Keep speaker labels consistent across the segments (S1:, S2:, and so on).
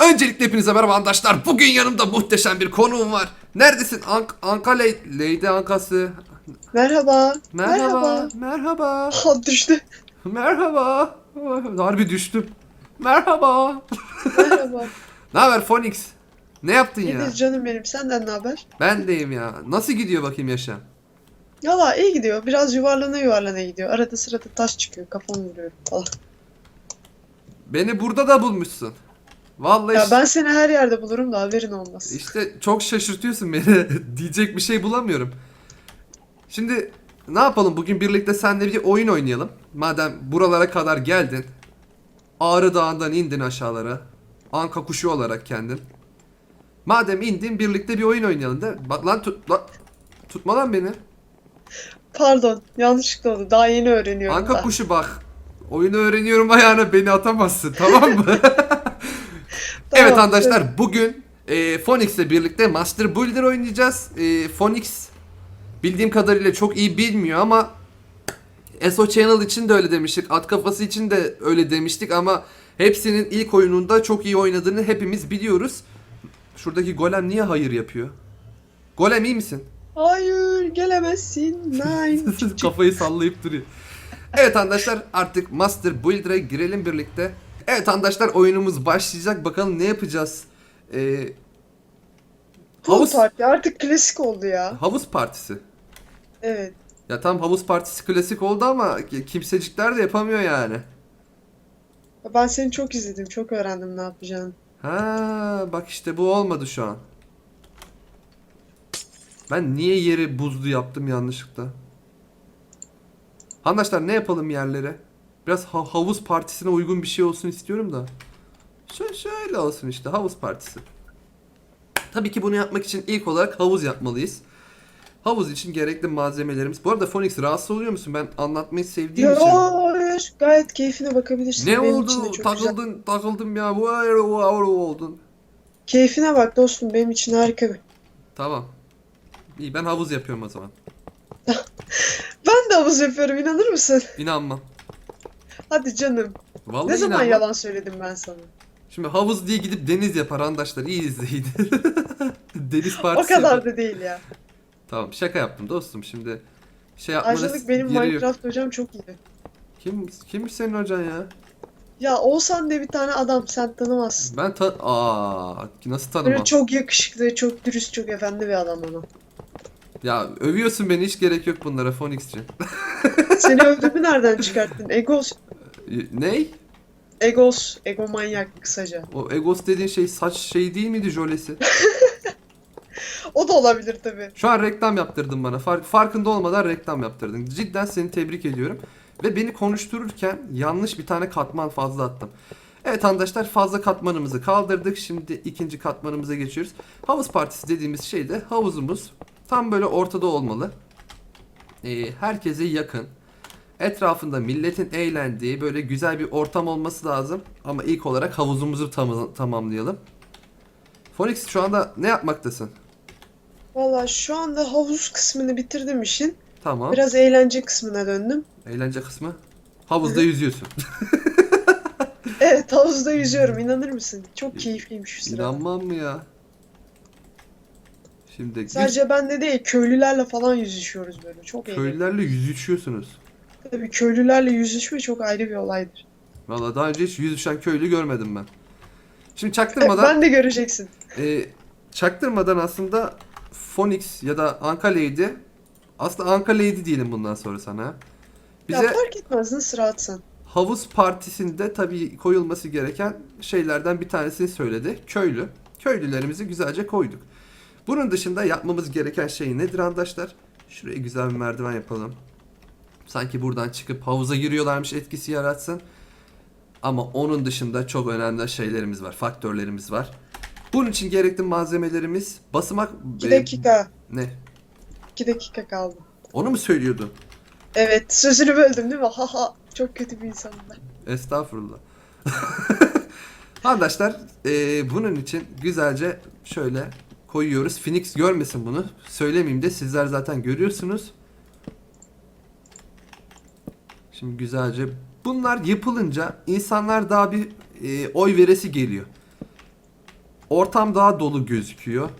S1: Öncelikle hepinize merhaba arkadaşlar. Bugün yanımda muhteşem bir konuğum var. Neredesin? Ank Anka Leydi Ankası.
S2: Merhaba.
S1: Merhaba. Merhaba.
S2: Ha düştü.
S1: Merhaba. Harbi düştüm. Merhaba.
S2: Merhaba.
S1: Ne haber Phoenix? Ne yaptın ya?
S2: İyidir canım benim. Senden ne haber?
S1: Ben deyim ya. Nasıl gidiyor bakayım yaşam?
S2: Valla iyi gidiyor. Biraz yuvarlana yuvarlana gidiyor. Arada sırada taş çıkıyor. Kafamı vuruyorum falan.
S1: Beni burada da bulmuşsun. Vallahi
S2: Ya
S1: iş-
S2: ben seni her yerde bulurum da haberin olmaz.
S1: işte çok şaşırtıyorsun beni. Diyecek bir şey bulamıyorum. Şimdi ne yapalım? Bugün birlikte seninle bir oyun oynayalım. Madem buralara kadar geldin. Ağrı Dağı'ndan indin aşağılara. Anka kuşu olarak kendin. Madem indin birlikte bir oyun oynayalım de. Bak lan tut lan. Tutma lan beni.
S2: Pardon. Yanlışlıkla oldu. Daha yeni öğreniyorum
S1: Anka
S2: da.
S1: kuşu bak. Oyunu öğreniyorum ayağına beni atamazsın tamam mı?
S2: Tamam,
S1: evet arkadaşlar bugün e, Phoenix'le birlikte Master Builder oynayacağız. E, Phoenix bildiğim kadarıyla çok iyi bilmiyor ama SO Channel için de öyle demiştik. At kafası için de öyle demiştik ama hepsinin ilk oyununda çok iyi oynadığını hepimiz biliyoruz. Şuradaki golem niye hayır yapıyor? Golem iyi misin?
S2: Hayır gelemezsin. Nine.
S1: Kafayı sallayıp duruyor. Evet arkadaşlar artık Master Builder'a girelim birlikte. Evet arkadaşlar oyunumuz başlayacak. Bakalım ne yapacağız? Ee, havuz,
S2: parti artık klasik oldu ya.
S1: havuz partisi.
S2: Evet.
S1: Ya tam havuz partisi klasik oldu ama kimsecikler de yapamıyor yani.
S2: Ben seni çok izledim. Çok öğrendim ne yapacağını.
S1: Ha bak işte bu olmadı şu an. Ben niye yeri buzlu yaptım yanlışlıkla? Arkadaşlar ne yapalım yerlere? Biraz ha- havuz partisine uygun bir şey olsun istiyorum da. Şöyle, şöyle olsun işte havuz partisi. Tabii ki bunu yapmak için ilk olarak havuz yapmalıyız. Havuz için gerekli malzemelerimiz. Bu arada Phoenix rahatsız oluyor musun? Ben anlatmayı sevdiğim
S2: Ya
S1: için.
S2: hayır. Gayet keyfine bakabilirsin.
S1: Ne
S2: Benim
S1: oldu?
S2: çok güzel.
S1: Takıldın, takıldım ya. Oldun.
S2: Keyfine bak dostum. Benim için harika bir.
S1: Tamam. İyi ben havuz yapıyorum o zaman.
S2: Ben de havuz yapıyorum. inanır mısın?
S1: İnanmam.
S2: Hadi canım.
S1: Vallahi
S2: Ne zaman yalan söyledim ben sana?
S1: Şimdi havuz diye gidip deniz yapar arkadaşlar. İyi izleyin. deniz
S2: O
S1: partisi
S2: kadar
S1: yapar.
S2: da değil ya.
S1: Tamam şaka yaptım dostum. Şimdi şey yapmanız
S2: Ayrıcalık benim
S1: yok.
S2: Minecraft hocam çok iyi.
S1: Kim kimmiş senin hocan ya?
S2: Ya Oğuzhan diye bir tane adam sen tanımazsın.
S1: Ben ta aa nasıl
S2: Böyle
S1: tanımam?
S2: çok yakışıklı, çok dürüst, çok efendi bir adam ama.
S1: Ya övüyorsun beni hiç gerek yok bunlara Phoenix'ci.
S2: Seni övdüğümü nereden çıkarttın? Egos,
S1: Ney?
S2: egos, egomanyak kısaca.
S1: O Egos dediğin şey saç şey değil miydi jölesi?
S2: O da olabilir tabii.
S1: Şu an reklam yaptırdın bana. Fark, farkında olmadan reklam yaptırdın. Cidden seni tebrik ediyorum. Ve beni konuştururken yanlış bir tane katman fazla attım. Evet arkadaşlar fazla katmanımızı kaldırdık. Şimdi ikinci katmanımıza geçiyoruz. Havuz partisi dediğimiz şey de havuzumuz tam böyle ortada olmalı. Ee, herkese yakın. Etrafında milletin eğlendiği böyle güzel bir ortam olması lazım. Ama ilk olarak havuzumuzu tam- tamamlayalım. Phoenix şu anda ne yapmaktasın?
S2: Valla şu anda havuz kısmını bitirdim işin.
S1: Tamam.
S2: Biraz eğlence kısmına döndüm.
S1: Eğlence kısmı. Havuzda yüzüyorsun.
S2: Evet havuzda yüzüyorum inanır mısın? Çok keyifliymiş şu sırada.
S1: İnanmam mı ya? Şimdi
S2: Sadece ben de değil köylülerle falan yüzüşüyoruz böyle. Çok eğlenceli.
S1: köylülerle yüzüşüyorsunuz.
S2: Tabii köylülerle yüzüşme çok ayrı bir olaydır.
S1: Valla daha önce hiç yüzüşen köylü görmedim ben. Şimdi çaktırmadan,
S2: ben de göreceksin.
S1: e, çaktırmadan aslında Phoenix ya da Anka Lady, aslında Anka Lady diyelim bundan sonra sana. Bize
S2: Ya fark etmez nasıl rahatsan.
S1: havuz partisinde tabii koyulması gereken şeylerden bir tanesini söyledi. Köylü. Köylülerimizi güzelce koyduk. Bunun dışında yapmamız gereken şey nedir arkadaşlar? Şuraya güzel bir merdiven yapalım. Sanki buradan çıkıp havuza giriyorlarmış etkisi yaratsın. Ama onun dışında çok önemli şeylerimiz var, faktörlerimiz var. Bunun için gerekli malzemelerimiz basamak...
S2: 2
S1: e,
S2: dakika.
S1: ne?
S2: 2 dakika kaldı.
S1: Onu mu söylüyordun?
S2: Evet sözünü böldüm değil mi? Haha çok kötü bir insanım ben.
S1: Estağfurullah. Arkadaşlar eee, bunun için güzelce şöyle koyuyoruz. Phoenix görmesin bunu. Söylemeyeyim de sizler zaten görüyorsunuz. Şimdi güzelce bunlar yapılınca insanlar daha bir eee, oy veresi geliyor. Ortam daha dolu gözüküyor.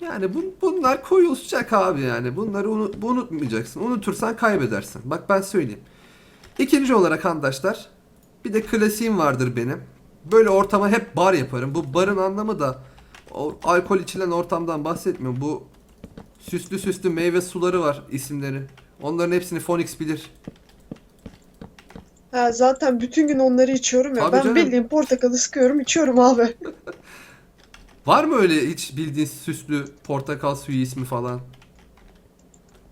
S1: Yani bu, bunlar koyulacak abi yani. Bunları unu- unutmayacaksın. Unutursan kaybedersin. Bak ben söyleyeyim. İkinci olarak arkadaşlar bir de klasiğim vardır benim. Böyle ortama hep bar yaparım. Bu barın anlamı da o alkol içilen ortamdan bahsetmiyorum. Bu süslü süslü meyve suları var isimleri. Onların hepsini Phoenix bilir.
S2: Ha, zaten bütün gün onları içiyorum ya.
S1: Tabii
S2: ben
S1: canım.
S2: bildiğim portakalı sıkıyorum içiyorum abi.
S1: Var mı öyle hiç bildiğin süslü portakal suyu ismi falan?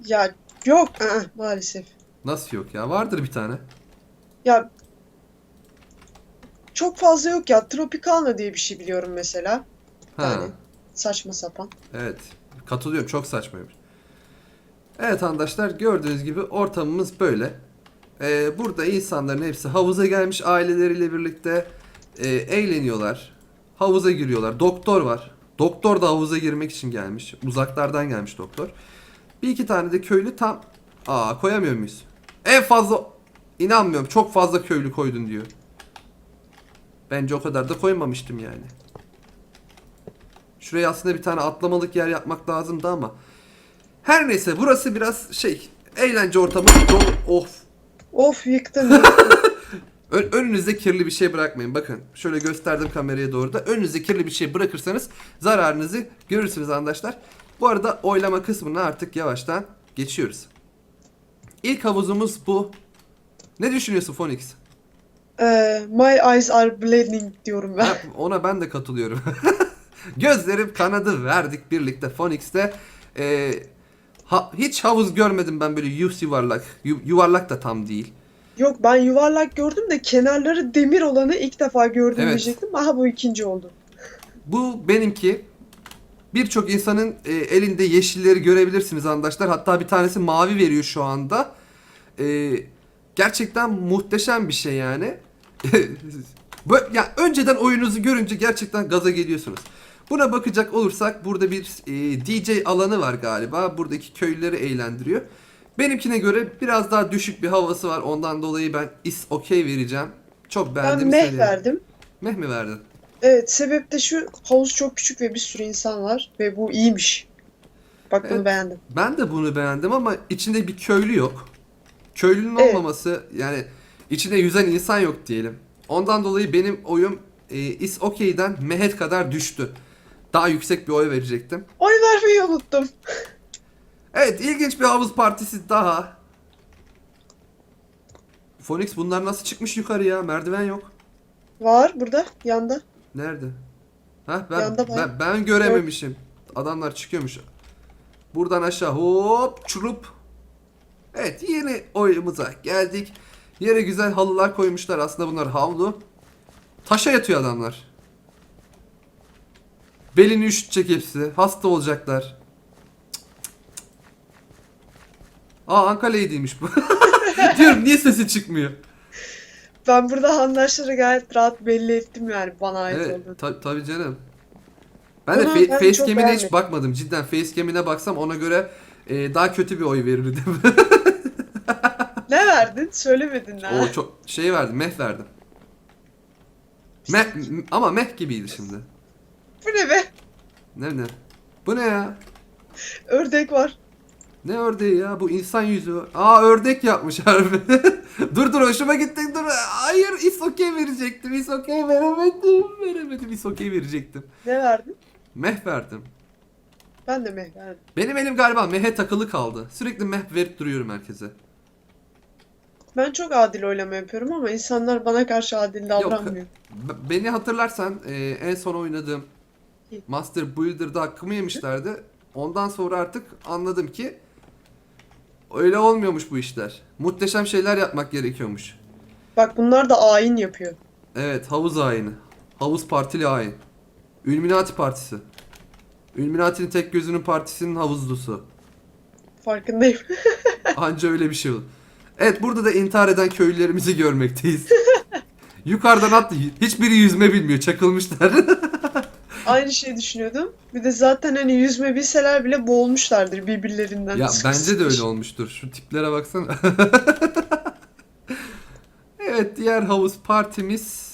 S2: Ya yok aa, maalesef.
S1: Nasıl yok ya? Vardır bir tane.
S2: Ya çok fazla yok ya. Tropicana diye bir şey biliyorum mesela.
S1: Ha.
S2: Yani. Saçma sapan.
S1: Evet. Katılıyorum. Çok saçmaymış. Evet arkadaşlar gördüğünüz gibi ortamımız böyle. Ee, burada insanların hepsi havuza gelmiş aileleriyle birlikte e, eğleniyorlar. Havuza giriyorlar. Doktor var. Doktor da havuza girmek için gelmiş. Uzaklardan gelmiş doktor. Bir iki tane de köylü tam... Aa koyamıyor muyuz? En fazla... inanmıyorum. Çok fazla köylü koydun diyor. Bence o kadar da koymamıştım yani. Şuraya aslında bir tane atlamalık yer yapmak lazımdı ama. Her neyse burası biraz şey eğlence ortamı dolu. Of.
S2: Of yıktın yıktın.
S1: Ön- önünüzde kirli bir şey bırakmayın. Bakın şöyle gösterdim kameraya doğru da. Önünüzde kirli bir şey bırakırsanız zararınızı görürsünüz arkadaşlar. Bu arada oylama kısmına artık yavaştan geçiyoruz. İlk havuzumuz bu. Ne düşünüyorsun Phoenix?
S2: Ee, my eyes are bleeding diyorum ben.
S1: Ha, ona ben de katılıyorum. Gözlerim kanadı verdik birlikte Phoenix'te. Ee, ha- hiç havuz görmedim ben böyle yüz yuvarlak. Yu- yuvarlak da tam değil.
S2: Yok ben yuvarlak gördüm de kenarları demir olanı ilk defa gördüm
S1: Evet.
S2: diyecektim. Aha bu ikinci oldu.
S1: Bu benimki. Birçok insanın e, elinde yeşilleri görebilirsiniz arkadaşlar. Hatta bir tanesi mavi veriyor şu anda. E, gerçekten muhteşem bir şey yani. Ya önceden oyununuzu görünce gerçekten gaza geliyorsunuz. Buna bakacak olursak burada bir e, DJ alanı var galiba. Buradaki köylüleri eğlendiriyor. Benimkine göre biraz daha düşük bir havası var. Ondan dolayı ben is okay vereceğim. Çok
S2: Ben
S1: beğendim
S2: meh
S1: seni.
S2: verdim.
S1: Meh mi verdin?
S2: Evet sebep de şu havuz çok küçük ve bir sürü insan var ve bu iyiymiş. Bak bunu
S1: Evet.
S2: beğendim.
S1: Ben de bunu beğendim ama içinde bir köylü yok. Köylünün
S2: Evet.
S1: olmaması yani içinde yüzen insan yok diyelim. Ondan dolayı benim oyum e, is okey'den mehet kadar düştü. Daha yüksek bir oy verecektim.
S2: Oy vermeyi unuttum.
S1: Evet ilginç bir havuz partisi daha. Phoenix bunlar nasıl çıkmış yukarıya? Merdiven yok.
S2: Var burada yanda.
S1: Nerede? Ha ben,
S2: Yanda var.
S1: ben, ben görememişim. Adamlar çıkıyormuş. Buradan aşağı hop çurup. Evet yeni oyumuza geldik. Yere güzel halılar koymuşlar. Aslında bunlar havlu. Taşa yatıyor adamlar. Belini üşütecek hepsi. Hasta olacaklar. Aa Ankara'ydıymış bu. Diyorum niye sesi çıkmıyor?
S2: Ben burada handaşları gayet rahat belli ettim yani bana ait
S1: Evet,
S2: olduğunu.
S1: ta- tabii canım. Ben de
S2: Bunu ben çok
S1: facecam'ine hiç bakmadım. Cidden facecam'ine baksam ona göre e, daha kötü bir oy verirdim.
S2: Ne verdin? Söylemedin ha.
S1: o çok şey verdim, meh verdim. Meh, ama meh gibiydi şimdi.
S2: Bu ne be?
S1: Ne ne? Bu ne ya?
S2: Ördek var.
S1: Ne ördeği ya? Bu insan yüzü. Aa ördek yapmış harbi. dur dur hoşuma gitti dur. Hayır is okay verecektim. Is okay veremedim. Veremedim is okay verecektim.
S2: Ne verdin?
S1: Meh verdim.
S2: Ben de meh verdim.
S1: Benim elim galiba mehe takılı kaldı. Sürekli meh verip duruyorum herkese.
S2: Ben çok adil oylama yapıyorum ama insanlar bana karşı adil davranmıyor.
S1: B- beni hatırlarsan e, en son oynadığım. Master Builder'da hakkımı yemişlerdi. Ondan sonra artık anladım ki öyle olmuyormuş bu işler. Muhteşem şeyler yapmak gerekiyormuş.
S2: Bak bunlar da ayin yapıyor.
S1: Evet havuz ayini. Havuz partili ayin. Illuminati partisi. Illuminati'nin tek gözünün partisinin havuzlusu.
S2: Farkındayım.
S1: Anca öyle bir şey olur. Evet burada da intihar eden köylülerimizi görmekteyiz. Yukarıdan attı. Hiçbiri yüzme bilmiyor. Çakılmışlar.
S2: Aynı şeyi düşünüyordum. Bir de zaten hani yüzme bilseler bile boğulmuşlardır birbirlerinden.
S1: ya
S2: sıkış
S1: bence de öyle olmuştur. Şu tiplere baksana. evet diğer havuz partimiz.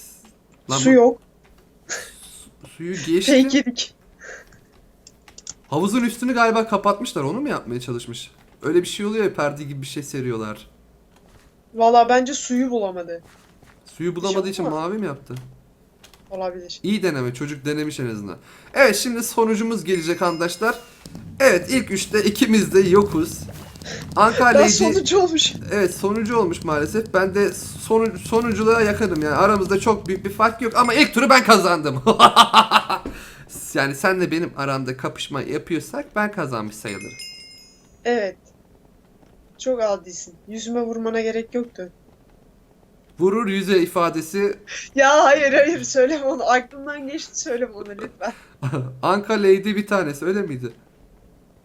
S1: Lan
S2: Su
S1: bu-
S2: yok.
S1: Su Suyu geçtim.
S2: yedik.
S1: Havuzun üstünü galiba kapatmışlar. Onu mu yapmaya çalışmış? Öyle bir şey oluyor ya perde gibi bir şey seriyorlar.
S2: Valla bence suyu bulamadı.
S1: Suyu bulamadığı için
S2: olmaz.
S1: mavi mi yaptı?
S2: Olabilir.
S1: İyi deneme çocuk denemiş en azından. Evet şimdi sonucumuz gelecek arkadaşlar. Evet ilk üçte ikimiz de yokuz.
S2: Ben
S1: Ankara'yı
S2: sonucu olmuş.
S1: Evet sonucu olmuş maalesef. Ben de sonu, sonunculuğa yakınım yani. Aramızda çok büyük bir fark yok ama ilk turu ben kazandım. yani senle benim aramda kapışma yapıyorsak ben kazanmış sayılırım.
S2: Evet. Çok adisin. Yüzüme vurmana gerek yoktu.
S1: Vurur yüze ifadesi
S2: Ya hayır hayır söyleme onu. Aklımdan geçti söyleme onu lütfen.
S1: Anka Lady bir tanesi öyle miydi?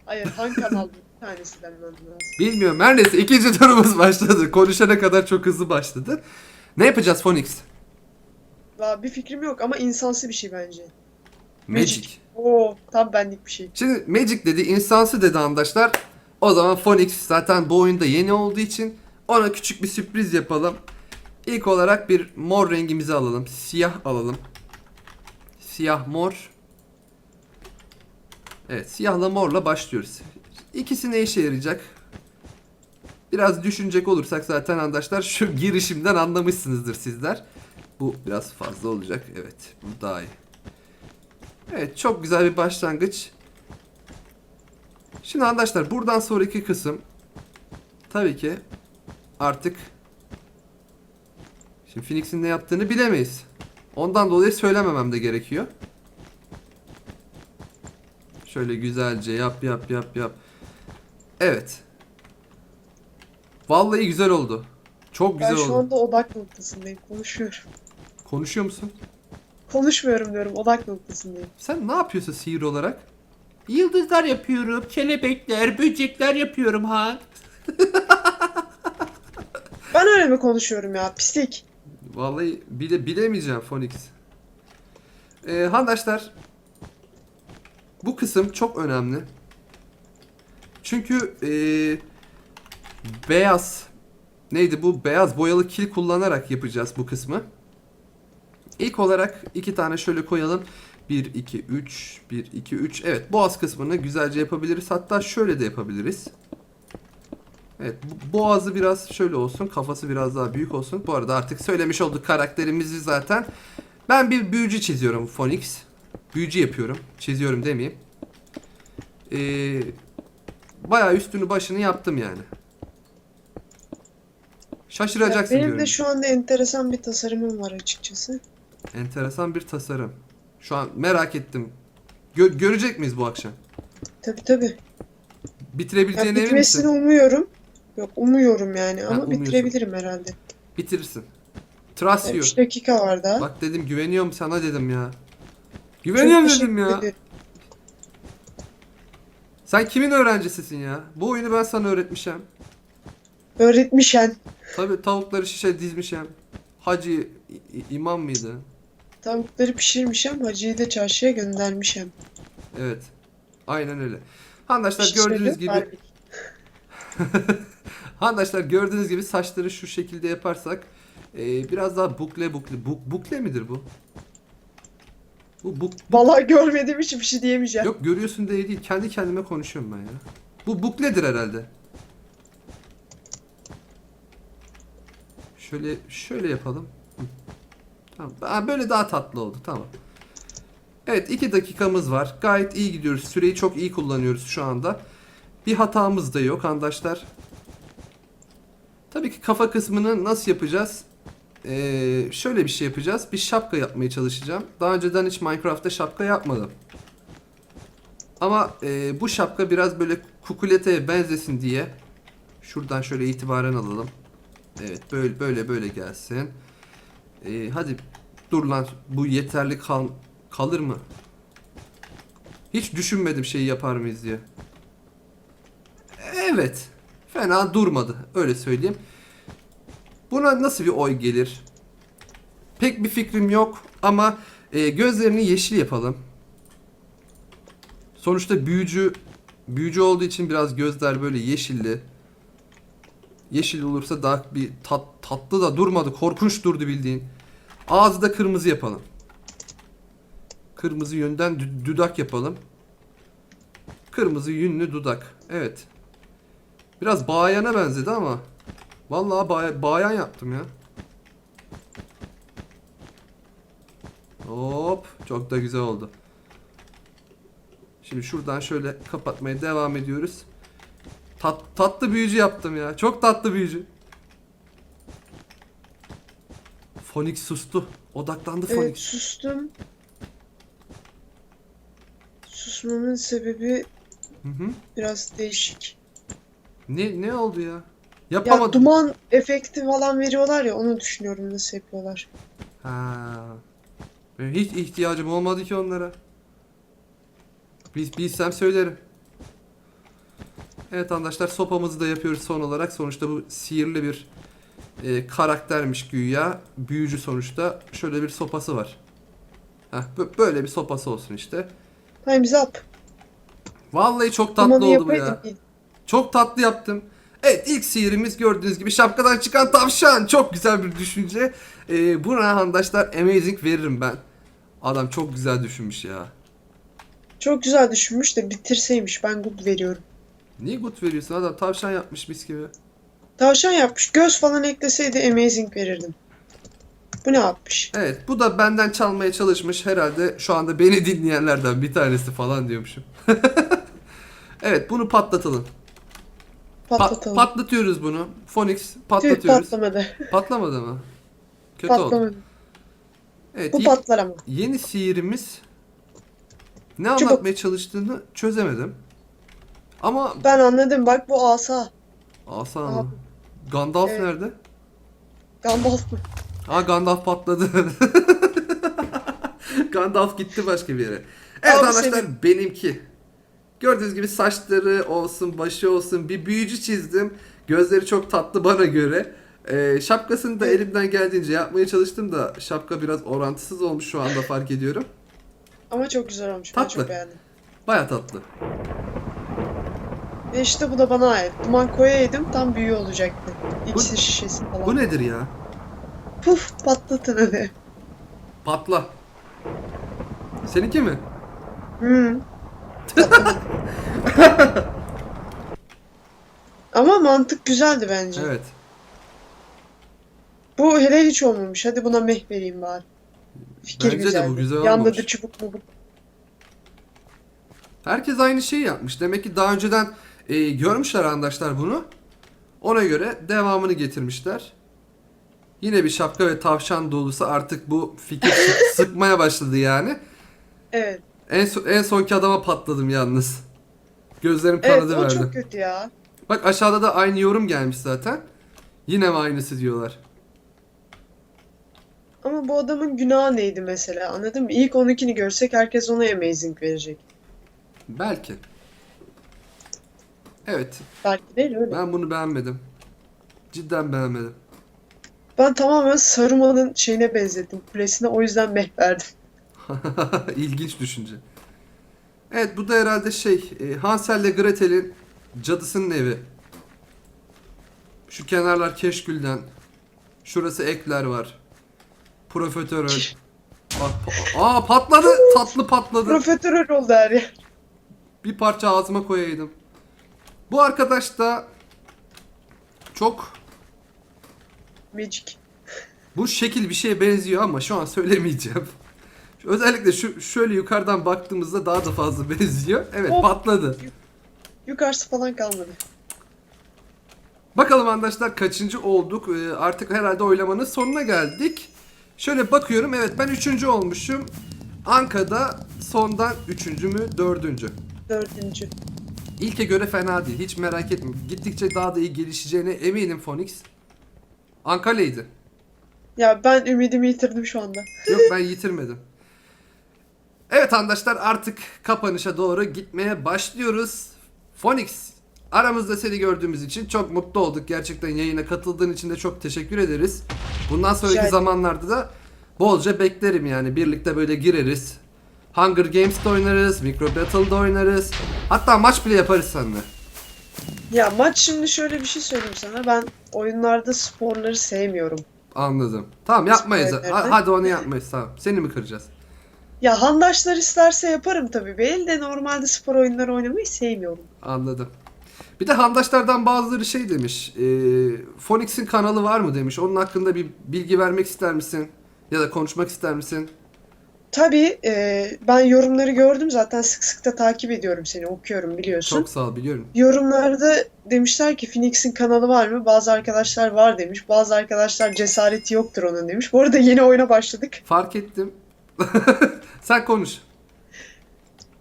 S2: Hayır Han kanalda bir tanesi demem lazım.
S1: Bilmiyorum her neyse ikinci turumuz başladı. Konuşana kadar çok hızlı başladı. Ne yapacağız Phoenix?
S2: Valla bir fikrim yok ama insansı bir şey bence.
S1: Magic.
S2: Magic. Oo tam benlik bir şey.
S1: Şimdi Magic dedi, insansı dedi arkadaşlar. O zaman Phoenix zaten bu oyunda yeni olduğu için ona küçük bir sürpriz yapalım. İlk olarak bir mor rengimizi alalım. Siyah alalım. Siyah mor. Evet siyahla morla başlıyoruz. İkisi ne işe yarayacak? Biraz düşünecek olursak zaten arkadaşlar şu girişimden anlamışsınızdır sizler. Bu biraz fazla olacak. Evet bu daha iyi. Evet çok güzel bir başlangıç. Şimdi arkadaşlar buradan sonraki kısım tabii ki artık şimdi Phoenix'in ne yaptığını bilemeyiz. Ondan dolayı söylememem de gerekiyor. Şöyle güzelce yap yap yap yap. Evet. Vallahi güzel oldu. Çok güzel
S2: Ben şu
S1: oldu.
S2: anda odak noktasındayım. Konuşuyorum.
S1: Konuşuyor musun?
S2: Konuşmuyorum diyorum. Odak noktasındayım.
S1: Sen ne yapıyorsun sihir olarak?
S3: Yıldızlar yapıyorum, kelebekler, böcekler yapıyorum ha.
S2: Ben öyle mi konuşuyorum ya? Pislik.
S1: Vallahi bile bilemeyeceğim Phoenix. Ee, arkadaşlar bu kısım çok önemli. Çünkü ee, beyaz neydi bu beyaz boyalı kil kullanarak yapacağız bu kısmı. İlk olarak iki tane şöyle koyalım. 1 2 3 1 2 3 evet boğaz kısmını güzelce yapabiliriz. Hatta şöyle de yapabiliriz. Evet boğazı biraz şöyle olsun kafası biraz daha büyük olsun. Bu arada artık söylemiş olduk karakterimizi zaten. Ben bir büyücü çiziyorum Phoenix. Büyücü yapıyorum. Çiziyorum demeyeyim. Ee, bayağı üstünü başını yaptım yani. Şaşıracaksın
S2: Benim
S1: diyorum.
S2: de şu anda enteresan bir tasarımım var açıkçası.
S1: Enteresan bir tasarım. Şu an merak ettim. Gö- görecek miyiz bu akşam?
S2: Tabi tabi. Ya
S1: Bitirebileceğine emin
S2: bitmesini
S1: misin?
S2: umuyorum. Yok umuyorum yani ama
S1: umuyorsun.
S2: bitirebilirim herhalde.
S1: Bitirirsin. Trust you.
S2: 3 dakika var daha.
S1: Bak dedim güveniyorum sana dedim ya. Güveniyorum
S2: Çok
S1: dedim ya.
S2: ederim.
S1: Sen kimin öğrencisisin ya? Bu oyunu ben sana öğretmişim.
S2: Öğretmişen.
S1: Tabi tavukları şişe dizmişim. Hacı imam mıydı?
S2: Tavukları pişirmişem, hacıyı da çarşıya göndermişem.
S1: Evet. Aynen öyle. Arkadaşlar gördüğünüz gibi. Arkadaşlar gördüğünüz gibi saçları şu şekilde yaparsak e, biraz daha bukle bukle buk, bukle midir bu? Bu buk,
S2: Vallahi görmediğim için bir şey diyemeyeceğim.
S1: Yok görüyorsun diye değil. Kendi kendime konuşuyorum ben ya. Bu bukledir herhalde. Şöyle şöyle yapalım. Hı. Tamam. Böyle daha tatlı oldu. Tamam. Evet 2 dakikamız var. Gayet iyi gidiyoruz. Süreyi çok iyi kullanıyoruz şu anda. Bir hatamız da yok arkadaşlar. Tabii ki kafa kısmını nasıl yapacağız? Ee, şöyle bir şey yapacağız. Bir şapka yapmaya çalışacağım. Daha önceden hiç Minecraft'ta şapka yapmadım. Ama e, bu şapka biraz böyle kukuleteye benzesin diye şuradan şöyle itibaren alalım. Evet böyle böyle böyle gelsin. E, hadi dur lan bu yeterli kal kalır mı? Hiç düşünmedim şeyi yapar mıyız diye. Evet. Fena durmadı. Öyle söyleyeyim. Buna nasıl bir oy gelir? Pek bir fikrim yok ama e, gözlerini yeşil yapalım. Sonuçta büyücü büyücü olduğu için biraz gözler böyle yeşilli. Yeşil olursa daha bir tat, tatlı da durmadı. Korkunç durdu bildiğin. Ağzı da kırmızı yapalım. Kırmızı yönden dü- dudak yapalım. Kırmızı yünlü dudak. Evet. Biraz bayana benzedi ama. Vallahi bay- bayan yaptım ya. Hop. Çok da güzel oldu. Şimdi şuradan şöyle kapatmaya devam ediyoruz. Tat, tatlı büyücü yaptım ya. Çok tatlı büyücü. Fonik sustu. Odaklandı Fonik.
S2: Evet sustum. Susmamın sebebi
S1: Hı hı.
S2: biraz değişik.
S1: Ne ne oldu ya?
S2: Ya
S1: Yapamadım.
S2: duman efekti falan veriyorlar ya onu düşünüyorum nasıl yapıyorlar.
S1: ha. Benim hiç ihtiyacım olmadı ki onlara. Bil, bilsem söylerim. Evet arkadaşlar sopamızı da yapıyoruz son olarak. Sonuçta bu sihirli bir e, karaktermiş güya. Büyücü sonuçta. Şöyle bir sopası var. Heh, bö- böyle bir sopası olsun işte.
S2: Time's up.
S1: Vallahi çok tatlı
S2: Dumanı
S1: oldu bu ya.
S2: iyi.
S1: Çok tatlı yaptım. Evet ilk sihirimiz gördüğünüz gibi şapkadan çıkan tavşan. Çok güzel bir düşünce. Ee, buna arkadaşlar amazing veririm ben. Adam çok güzel düşünmüş ya.
S2: Çok güzel düşünmüş de bitirseymiş ben good veriyorum.
S1: Niye good veriyorsun adam tavşan yapmış mis gibi.
S2: Tavşan yapmış. Göz falan ekleseydi amazing verirdim. Bu ne yapmış?
S1: Evet bu da benden çalmaya çalışmış herhalde şu anda beni dinleyenlerden bir tanesi falan diyormuşum. evet bunu patlatalım. Pa-
S2: Patlatalım.
S1: patlatıyoruz bunu. Phoenix
S2: Tüh,
S1: patlatıyoruz.
S2: patlamadı.
S1: Patlamadı mı? Kötü oldu.
S2: Patlamadı.
S1: Evet,
S2: Bu patlar ama.
S1: Yeni sihirimiz ne
S2: Çubuk.
S1: anlatmaya çalıştığını çözemedim. Ama
S2: Ben anladım. Bak bu asa.
S1: Asa
S2: Abi.
S1: mı? Gandalf
S2: Evet.
S1: nerede?
S2: Gandalf mı?
S1: Aa Gandalf patladı. Gandalf gitti başka bir yere. Evet
S2: Abi
S1: arkadaşlar benimki. Gördüğünüz gibi saçları olsun, başı olsun bir büyücü çizdim. Gözleri çok tatlı bana göre. Ee, şapkasını da elimden geldiğince yapmaya çalıştım da şapka biraz orantısız olmuş şu anda fark ediyorum.
S2: Ama çok güzel olmuş. Ben
S1: Tatlı.
S2: çok beğendim.
S1: Baya tatlı.
S2: Ve işte bu da bana ait. Duman koyaydım tam büyü olacaktı. İksir şişesi falan.
S1: Bu nedir ya?
S2: Puf patlatın hadi.
S1: Patla. Seninki mi?
S2: Hmm. Ama mantık güzeldi bence.
S1: Evet.
S2: Bu hele hiç olmamış. Hadi buna meh vereyim bari. Fikir
S1: Bence de
S2: güzeldi.
S1: bu güzel
S2: Yanda
S1: olmamış.
S2: da çubuk mubuk.
S1: Herkes aynı şeyi yapmış. Demek ki daha önceden e, görmüşler arkadaşlar bunu. Ona göre devamını getirmişler. Yine bir şapka ve tavşan dolusu artık bu fikir sık- sıkmaya başladı yani.
S2: Evet.
S1: En, son, en sonki adama patladım yalnız. Gözlerim
S2: Evet
S1: kanadı
S2: o
S1: verdi.
S2: çok kötü ya.
S1: Bak aşağıda da aynı yorum gelmiş zaten. Yine mi aynısı diyorlar.
S2: Ama bu adamın günahı neydi mesela anladın mı? İlk onunkini görsek herkes ona amazing verecek.
S1: Belki. Evet.
S2: Belki değil öyle. Ben,
S1: Ben bunu beğenmedim. Cidden beğenmedim.
S2: tamamen Saruman'ın şeyine benzettim. Kulesine o yüzden meh verdim.
S1: İlginç düşünce. Evet bu da herhalde şey e, Hansel ile Gretel'in cadısının evi. Şu kenarlar keşkülden. Şurası ekler var. Profiterol. Bak, pa- aa patladı. Tatlı patladı.
S2: Profiterol oldu her yer.
S1: Bir parça ağzıma koyaydım. Bu arkadaş da çok
S2: Magic.
S1: bu şekil bir şeye benziyor ama şu an söylemeyeceğim. Özellikle şu şöyle yukarıdan baktığımızda daha da fazla benziyor. Evet
S2: Of.
S1: patladı.
S2: Yukarısı falan kalmadı.
S1: Bakalım arkadaşlar kaçıncı olduk? Ee, artık herhalde oylamanın sonuna geldik. Şöyle bakıyorum evet ben üçüncü olmuşum. Anka'da sondan üçüncü mü dördüncü.
S2: Dördüncü.
S1: İlke göre fena değil hiç merak etme. Gittikçe daha da iyi gelişeceğine eminim Phoenix. Ankara'ydı.
S2: Ya ben ümidimi yitirdim şu anda.
S1: Yok ben yitirmedim. Evet arkadaşlar artık kapanışa doğru gitmeye başlıyoruz. Phoenix aramızda seni gördüğümüz için çok mutlu olduk. Gerçekten yayına katıldığın için de çok teşekkür ederiz. Bundan sonraki
S2: ederim.
S1: zamanlarda da bolca beklerim yani. Birlikte böyle gireriz. Hunger Games'te oynarız, Micro Battle'da oynarız. Hatta maç bile yaparız seninle.
S2: Ya maç şimdi şöyle bir şey söyleyeyim sana. Ben oyunlarda sporları sevmiyorum.
S1: Anladım. Tamam yapmayız. Ha- hadi onu yapmayız tamam. Seni mi kıracağız?
S2: Ya handaşlar isterse yaparım tabii. Ben de normalde spor oyunları oynamayı sevmiyorum.
S1: Anladım. Bir de handaşlardan bazıları şey demiş. E, Phoenix'in kanalı var mı demiş. Onun hakkında bir bilgi vermek ister misin? Ya da konuşmak ister misin?
S2: Tabii e, ben yorumları gördüm zaten sık sık da takip ediyorum seni okuyorum biliyorsun.
S1: Çok sağ ol biliyorum.
S2: Yorumlarda demişler ki Phoenix'in kanalı var mı? Bazı arkadaşlar var demiş. Bazı arkadaşlar cesareti yoktur onun demiş. Bu arada yeni oyuna başladık.
S1: Fark ettim. Sen konuş.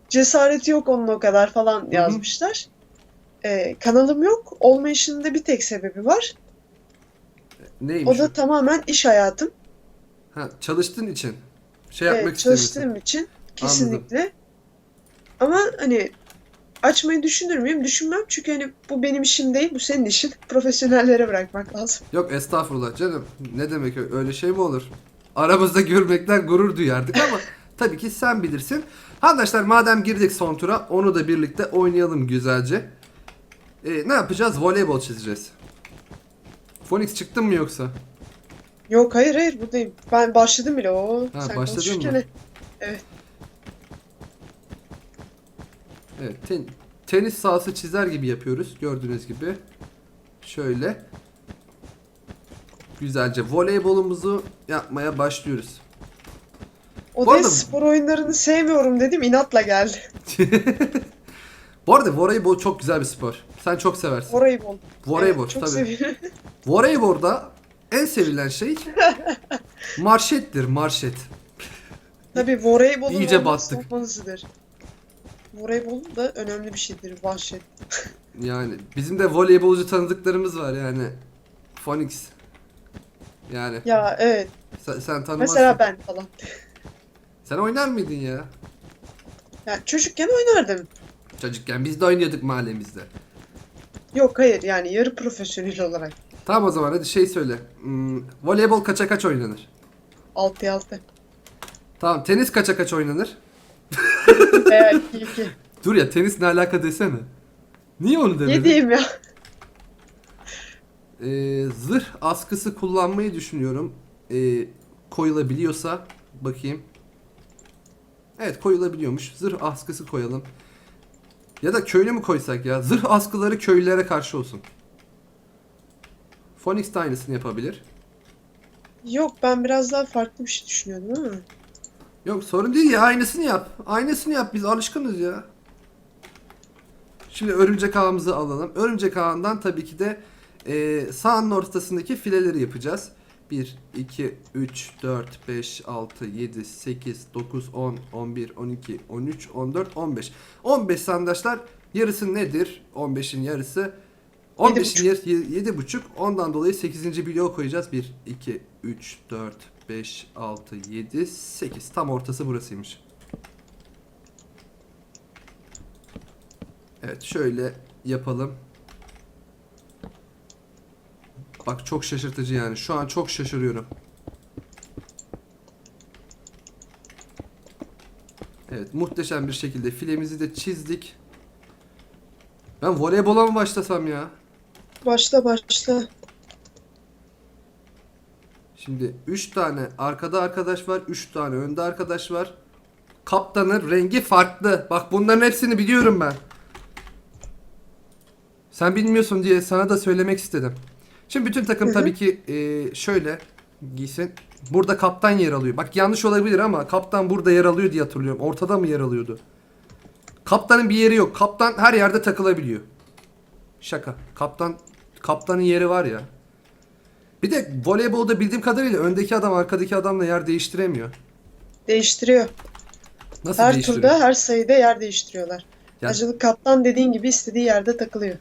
S2: Cesareti yok onun o kadar falan yazmışlar. E, kanalım yok. Olmayışının da bir tek sebebi var.
S1: Neymiş?
S2: O da tamamen iş hayatım.
S1: Ha, çalıştığın için. Şey yapmak
S2: Evet, çalıştığım için kesinlikle. Ama hani açmayı düşünür müyüm? Düşünmem çünkü hani bu benim işim değil, bu senin işin. Profesyonellere bırakmak lazım.
S1: Yok estağfurullah canım. Ne demek öyle şey mi olur? Aramızda görmekten gurur duyardık ama tabii ki sen bilirsin. Arkadaşlar madem girdik son tura onu da birlikte oynayalım güzelce. Ee, ne yapacağız? Voleybol çizeceğiz. Phoenix çıktın mı yoksa?
S2: Yok hayır hayır buradayım. Ben başladım bile o.
S1: Ha,
S2: Sen
S1: başladın mı? Evet, ten- tenis sahası çizer gibi yapıyoruz. Gördüğünüz gibi. Şöyle. Güzelce voleybolumuzu yapmaya başlıyoruz.
S2: O
S1: Bu
S2: da
S1: arada-
S2: spor oyunlarını sevmiyorum dedim inatla geldi.
S1: Bu arada voleybol çok güzel bir spor. Sen çok seversin.
S2: Voleybol.
S1: Voleybol
S2: Evet, çok
S1: tabii.
S2: seviyorum.
S1: Voleybolda en sevilen şey marşettir, marşet.
S2: tabii voleybolun
S1: İyice battık.
S2: olmazıdır. Voleybol da önemli bir şeydir. Vahşet.
S1: Yani bizim de voleybolcu tanıdıklarımız var yani. Phoenix. Yani
S2: Ya evet.
S1: sen, sen tanımazsın.
S2: Mesela ben falan.
S1: Sen oynar mıydın ya?
S2: Yani çocukken oynardım.
S1: Çocukken biz de oynuyorduk mahallemizde.
S2: Yok hayır yani yarı profesyonel olarak.
S1: Tamam o zaman hadi şey söyle. Hmm, voleybol kaça kaç oynanır?
S2: 6'ya 6.
S1: Tamam tenis kaça kaç oynanır?
S2: Veya 2 2.
S1: Dur ya tenis ne alaka desene. Niye onu demedin?
S2: Yediğim ya.
S1: Ee, zırh askısı kullanmayı düşünüyorum. Ee, koyulabiliyorsa bakayım. Evet koyulabiliyormuş. Zırh askısı koyalım. Ya da köylü mü koysak ya? Zırh askıları köylülere karşı olsun. Phoenix de aynısını yapabilir.
S2: Yok ben biraz daha farklı bir şey düşünüyordum ama.
S1: Yok sorun değil ya aynısını yap. Aynısını yap biz alışkınız ya. Şimdi örümcek ağımızı alalım. Örümcek ağından tabii ki de e, sahanın ortasındaki fileleri yapacağız. 1, 2, 3, 4, 5, 6, 7, 8, 9, 10, 11, 12, 13, 14, 15. 15 sandaşlar yarısı nedir? 15'in yarısı 15'in yarısı 7,5. Ondan dolayı 8. bloğu koyacağız. 1, 2, 3, 4, 5, 6, 7, 8. Tam ortası burasıymış. Evet şöyle yapalım. Bak çok şaşırtıcı yani. Şu an çok şaşırıyorum. Evet muhteşem bir şekilde filemizi de çizdik. Ben voleybola mı başlasam ya?
S2: Başla başla.
S1: Şimdi 3 tane arkada arkadaş var, 3 tane önde arkadaş var. Kaptanın rengi farklı. Bak bunların hepsini biliyorum ben. Sen bilmiyorsun diye sana da söylemek istedim. Şimdi bütün takım tabii ki e, şöyle giysin. Burada kaptan yer alıyor. Bak yanlış olabilir ama kaptan burada yer alıyor diye hatırlıyorum. Ortada mı yer alıyordu? Kaptanın bir yeri yok. Kaptan her yerde takılabiliyor. Şaka. Kaptan kaptanın yeri var ya. Bir de voleybolda bildiğim kadarıyla öndeki adam arkadaki adamla yer değiştiremiyor.
S2: Değiştiriyor.
S1: Nasıl
S2: Her
S1: değiştiriyor?
S2: turda her sayıda yer değiştiriyorlar.
S1: Ya-
S2: Acılık kaptan dediğin gibi istediği yerde takılıyor.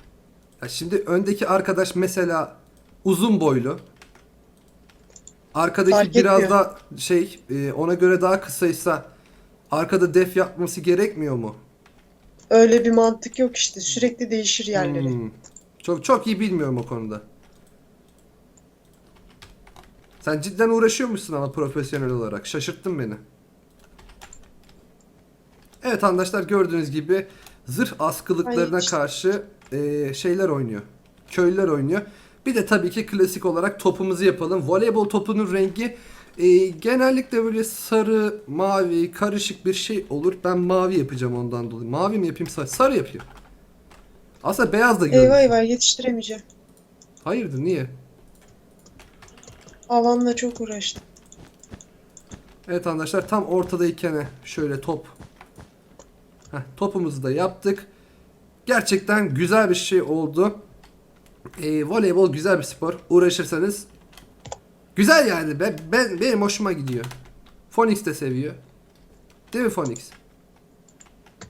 S1: Ya şimdi öndeki arkadaş mesela uzun boylu. Arkadaki
S2: Fark
S1: biraz
S2: etmiyor.
S1: da şey e, ona göre daha kısaysa arkada def yapması gerekmiyor mu?
S2: Öyle bir mantık yok işte. Sürekli değişir yerleri.
S1: Hmm. Çok çok iyi bilmiyorum o konuda. Sen cidden uğraşıyormuşsun ama profesyonel olarak. Şaşırttın beni. Evet arkadaşlar gördüğünüz gibi zırh askılıklarına
S2: Ay,
S1: karşı e, şeyler oynuyor. Köylüler oynuyor. Bir de tabii ki klasik olarak topumuzu yapalım. Voleybol topunun rengi Ee, genellikle böyle sarı, mavi, karışık bir şey olur. Ben mavi yapacağım ondan dolayı. Mavi mi yapayım sarı? Sarı yapayım. Aslında beyaz da görünüyor.
S2: Eyvah eyvah yetiştiremeyeceğim.
S1: Hayırdır niye?
S2: Alanla çok uğraştım.
S1: Evet arkadaşlar tam ortadayken şöyle top. Heh, topumuzu da yaptık. Gerçekten güzel bir şey oldu. Ee, voleybol güzel bir spor. Uğraşırsanız güzel yani. Ben, ben benim hoşuma gidiyor. Phoenix de seviyor. Değil mi Phoenix?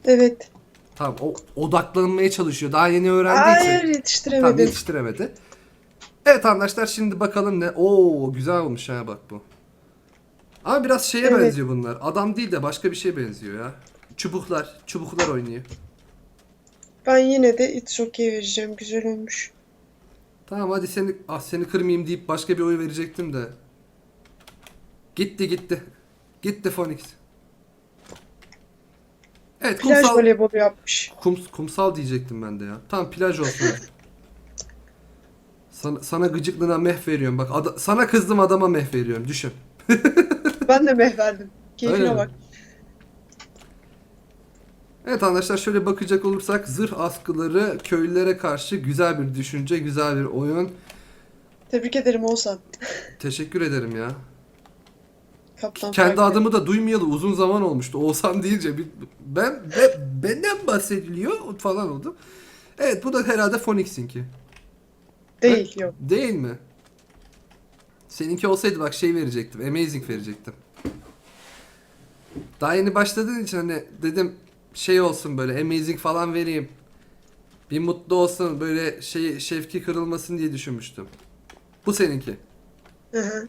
S2: Evet.
S1: Tamam o odaklanmaya çalışıyor. Daha yeni öğrendiği için.
S2: Hayır yetiştiremedim.
S1: yetiştiremedi. Evet arkadaşlar şimdi bakalım ne. Oo güzel olmuş ha bak bu. Ama biraz şeye
S2: Evet.
S1: benziyor bunlar. Adam değil de başka bir şeye benziyor ya. Çubuklar, çubuklar oynuyor.
S2: Ben yine de it's okay vereceğim. Güzel olmuş.
S1: Tamam hadi seni ah seni kırmayayım deyip başka bir oy verecektim de. Gitti gitti. Gitti Phoenix. Evet
S2: Plaj
S1: kumsal,
S2: voleybolu yapmış.
S1: kum, kumsal diyecektim ben de ya. Tamam plaj olsun. sana, sana gıcıklığına meh veriyorum. Bak ada- sana kızdım adama meh veriyorum. Düşün.
S2: Ben de meh verdim. Keyfine
S1: Öyle mi? Evet arkadaşlar şöyle bakacak olursak zırh askıları köylülere karşı güzel bir düşünce, güzel bir oyun.
S2: Tebrik ederim Oğuzhan.
S1: Teşekkür ederim ya.
S2: Kaptan
S1: Kendi
S2: Farklı.
S1: adımı da duymayalı uzun zaman olmuştu. Oğuzhan deyince bir- ben, ben benden bahsediliyor falan oldu. Evet bu da herhalde Phoenix'inki.
S2: Değil yok.
S1: Değil mi? Seninki olsaydı bak şey verecektim. Amazing verecektim. Daha yeni başladığın için hani dedim şey olsun böyle amazing falan vereyim. Bir mutlu olsun böyle şey şevki kırılmasın diye düşünmüştüm. Bu seninki.
S2: Hı hı.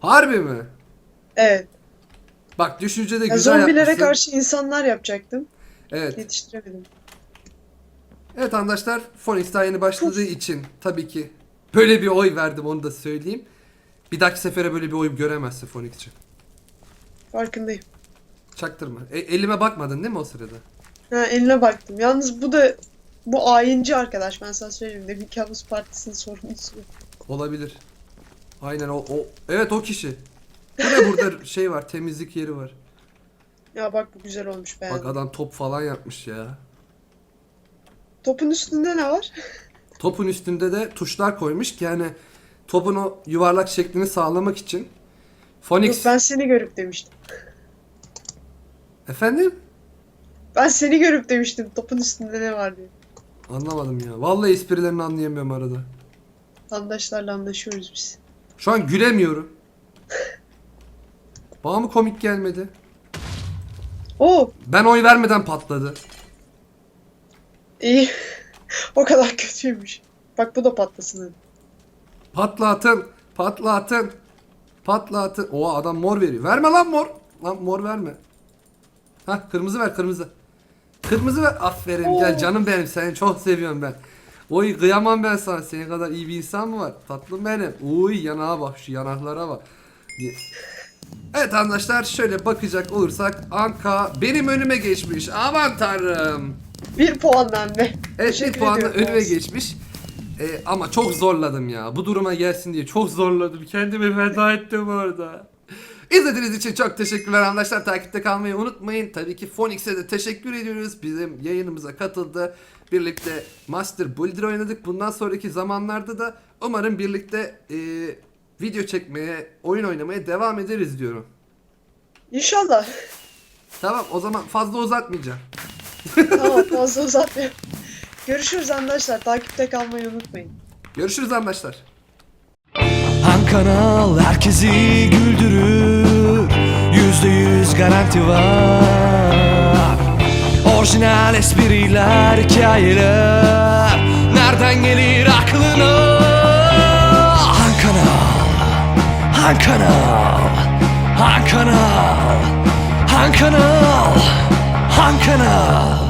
S1: Harbi mi?
S2: Evet.
S1: Bak düşünce de
S2: Ya
S1: güzel
S2: zombilere
S1: yapmışsın.
S2: karşı insanlar yapacaktım.
S1: Evet.
S2: Yetiştiremedim.
S1: Evet arkadaşlar Phoenix daha yeni başladığı için tabii ki böyle bir oy verdim onu da söyleyeyim. Bir dahaki sefere böyle bir oy göremezsin Phoenix'ciğim.
S2: Farkındayım.
S1: Çaktırma. E, elime bakmadın değil mi o sırada?
S2: Ha eline baktım. Yalnız bu da bu ayinci arkadaş ben sana söyleyeyim. Demin Kabus Partisi'nin sorumlusu.
S1: Olabilir. Aynen o, o evet o kişi. Bu ne burada şey var temizlik yeri var.
S2: Ya bak bu güzel olmuş beğendim.
S1: Bak adam top falan yapmış ya.
S2: Topun üstünde ne var?
S1: Topun üstünde de tuşlar koymuş ki yani topun o yuvarlak şeklini sağlamak için.
S2: Yok
S1: Phoenix
S2: ben seni görüp demiştim.
S1: Efendim?
S2: Ben seni görüp demiştim topun üstünde ne var diye.
S1: Anlamadım ya. Vallahi esprilerini anlayamıyorum arada.
S2: Arkadaşlarla anlaşıyoruz biz.
S1: Şu an gülemiyorum. Bana mı komik gelmedi?
S2: Oo
S1: Ben oy vermeden patladı.
S2: iyi. o kadar kötüymüş. Bak bu da patlasın hadi.
S1: Patlatın, patlatın, patlatın. O adam mor veriyor. Verme lan mor. Lan mor verme. Hah kırmızı ver kırmızı. Kırmızı ver. Aferin gel
S2: Oo.
S1: canım benim seni çok seviyorum ben. Oy kıyamam ben sana. Senin kadar iyi bir insan mı var? Tatlım benim. Uy yanağa bak şu yanaklara bak. Evet arkadaşlar şöyle bakacak olursak Anka benim önüme geçmiş. Aman tanrım.
S2: Bir puan bende.
S1: Evet bir puanla önüme
S2: Oğuz.
S1: geçmiş. Ee, ama çok zorladım ya. Bu duruma gelsin diye çok zorladım. Kendimi feda ettim orada. İzlediğiniz için çok teşekkürler arkadaşlar. Takipte kalmayı unutmayın. Tabii ki Phoenix'e de teşekkür ediyoruz. Bizim yayınımıza katıldı. Birlikte Master Builder oynadık. Bundan sonraki zamanlarda da umarım birlikte e, video çekmeye, oyun oynamaya devam ederiz diyorum.
S2: İnşallah.
S1: Tamam o zaman fazla uzatmayacağım.
S2: tamam fazla uzatmayayım. Görüşürüz arkadaşlar. Takipte kalmayı unutmayın.
S1: Görüşürüz arkadaşlar.
S4: Han kanal herkesi güldürür. Yüzde yüz garanti var. Orijinal espriler, hikayeler. Nereden gelir aklına? Han kanal Han kanal Han kanal Han kanal